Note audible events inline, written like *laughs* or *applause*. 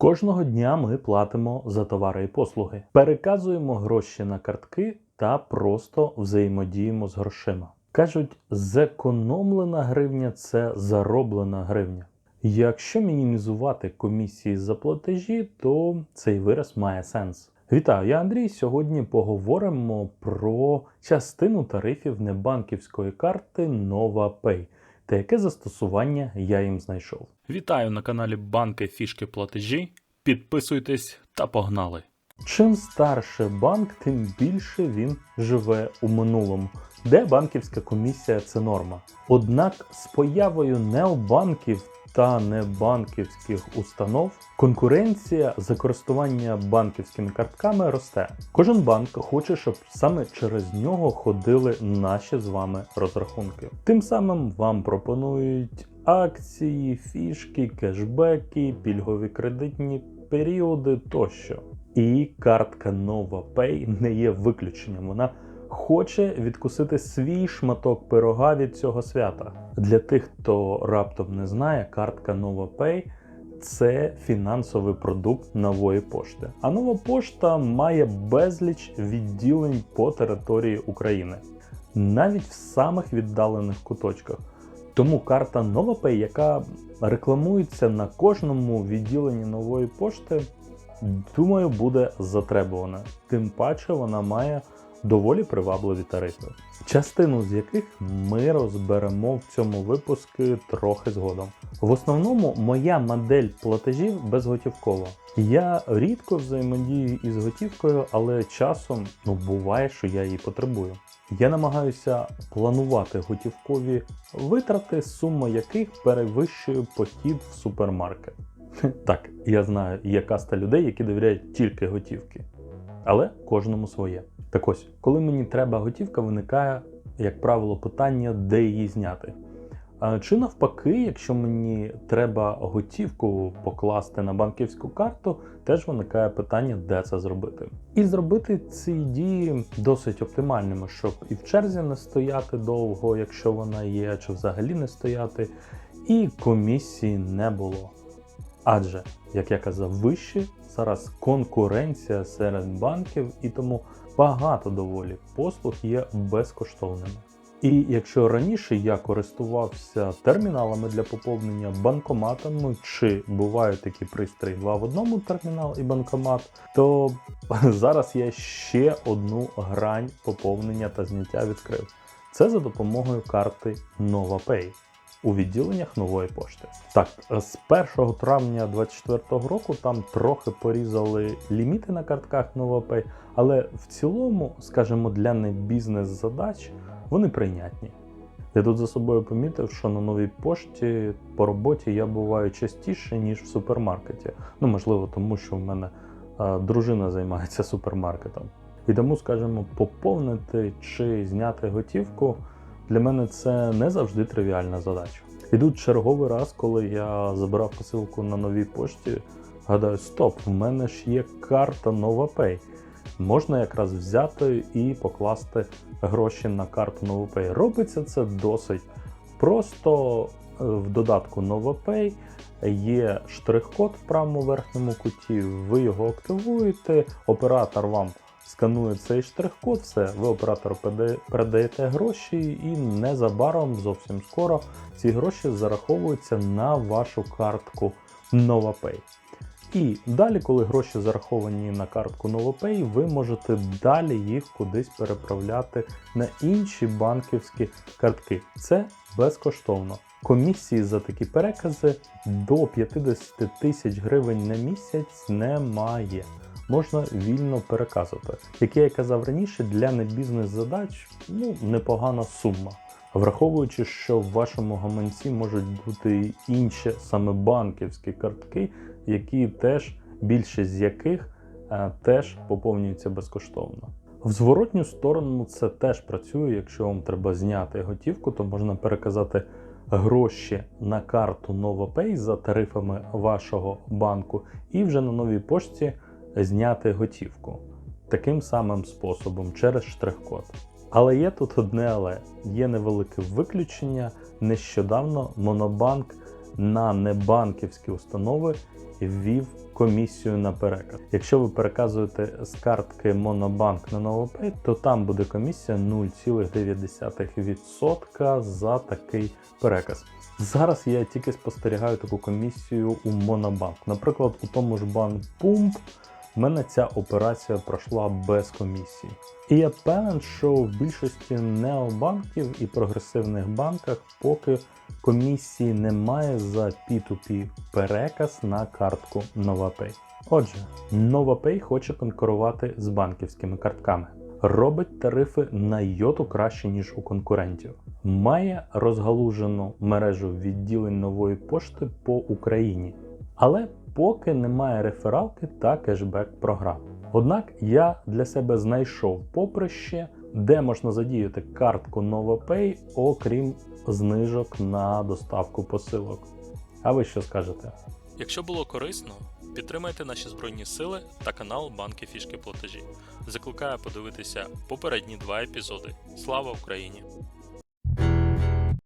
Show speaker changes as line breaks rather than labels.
Кожного дня ми платимо за товари і послуги, переказуємо гроші на картки та просто взаємодіємо з грошима. Кажуть, зекономлена гривня це зароблена гривня. Якщо мінімізувати комісії за платежі, то цей вираз має сенс. Вітаю, я Андрій. Сьогодні поговоримо про частину тарифів небанківської карти NovaPay та яке застосування я їм знайшов. Вітаю на каналі Банки Фішки Платежі. Підписуйтесь та погнали! Чим старше банк, тим більше він живе у минулому, де банківська комісія це норма. Однак з появою необанків та небанківських установ конкуренція за користування банківськими картками росте. Кожен банк хоче, щоб саме через нього ходили наші з вами розрахунки. Тим самим вам пропонують акції, фішки, кешбеки, пільгові кредитні періоди тощо. І картка NovaPay не є виключенням. Вона хоче відкусити свій шматок пирога від цього свята. Для тих, хто раптом не знає, картка NovaPay – це фінансовий продукт нової пошти. А нова пошта має безліч відділень по території України, навіть в самих віддалених куточках. Тому карта NovaPay, яка рекламується на кожному відділенні нової пошти, думаю, буде затребувана. Тим паче вона має доволі привабливі тарифи, частину з яких ми розберемо в цьому випуску трохи згодом. В основному моя модель платежів безготівкова. Я рідко взаємодію із готівкою, але часом ну буває, що я її потребую. Я намагаюся планувати готівкові витрати, сума яких перевищує похід в супермаркет. *laughs* Так, я знаю, є каста людей, які довіряють тільки готівки, але кожному своє. Так ось, коли мені треба готівка, виникає, як правило, питання, де її зняти. Чи навпаки, якщо мені треба готівку покласти на банківську карту, теж виникає питання, де це зробити. І зробити ці дії досить оптимальними, щоб і в черзі не стояти довго, якщо вона є, чи взагалі не стояти, і комісії не було. Адже, як я казав, вище зараз конкуренція серед банків, і тому багато доволі послуг є безкоштовними. І якщо раніше я користувався терміналами для поповнення банкоматами, чи бувають такі пристрої два в одному термінал і банкомат, то *laughs* зараз я ще одну грань поповнення та зняття відкрив. Це за допомогою карти NovaPay у відділеннях нової пошти. Так, з 1 травня 2024 року там трохи порізали ліміти на картках NovaPay, але в цілому, скажімо, для не бізнес-задач вони прийнятні. Я тут за собою помітив, що на новій пошті по роботі я буваю частіше, ніж в супермаркеті. Ну, можливо, тому що в мене а, дружина займається супермаркетом. І тому, скажімо, поповнити чи зняти готівку для мене це не завжди тривіальна задача. І тут черговий раз, коли я забирав посилку на новій пошті, гадаю, стоп, в мене ж є карта NovaPay. Можна якраз взяти і покласти гроші на карту NovaPay. Робиться це досить просто в додатку NovaPay є штрих-код в правому верхньому куті, ви його активуєте, оператор вам сканує цей штрих-код, все, ви оператору передаєте гроші, і незабаром, зовсім скоро, ці гроші зараховуються на вашу картку NovaPay. І далі, коли гроші зараховані на картку NovaPay, ви можете далі їх кудись переправляти на інші банківські картки. Це безкоштовно. Комісії за такі перекази до 50 тисяч гривень на місяць немає. Можна вільно переказувати. Як я казав раніше, для небізнес-задач ну, непогана сума. Враховуючи, що в вашому гаманці можуть бути інші саме банківські картки, які теж більшість з яких е, теж поповнюються безкоштовно. В зворотню сторону це теж працює. Якщо вам треба зняти готівку, то можна переказати гроші на карту NovaPay за тарифами вашого банку, і вже на новій пошті зняти готівку таким самим способом через штрих-код. Але є тут одне але є невелике виключення. Нещодавно Монобанк на небанківські установи ввів комісію на переказ. Якщо ви переказуєте з картки Monobank на NovoPay, то там буде комісія 0,9% за такий переказ. Зараз я тільки спостерігаю таку комісію у Monobank. Наприклад, у тому ж банк Pump в мене ця операція пройшла без комісії. І я певен, що в більшості необанків і прогресивних банках поки комісії немає за P2P переказ на картку NovaPay. Отже, NovaPay хоче конкурувати з банківськими картками. Робить тарифи на йоту краще, ніж у конкурентів. Має розгалужену мережу відділень нової пошти по Україні, але поки немає рефералки та кешбек програм. Однак я для себе знайшов поприще, де можна задіяти картку NovaPay, окрім знижок на доставку посилок. А ви що скажете?
Якщо було корисно, підтримайте наші збройні сили та канал Банки Фішки Платежі. Закликаю подивитися попередні два епізоди. Слава Україні!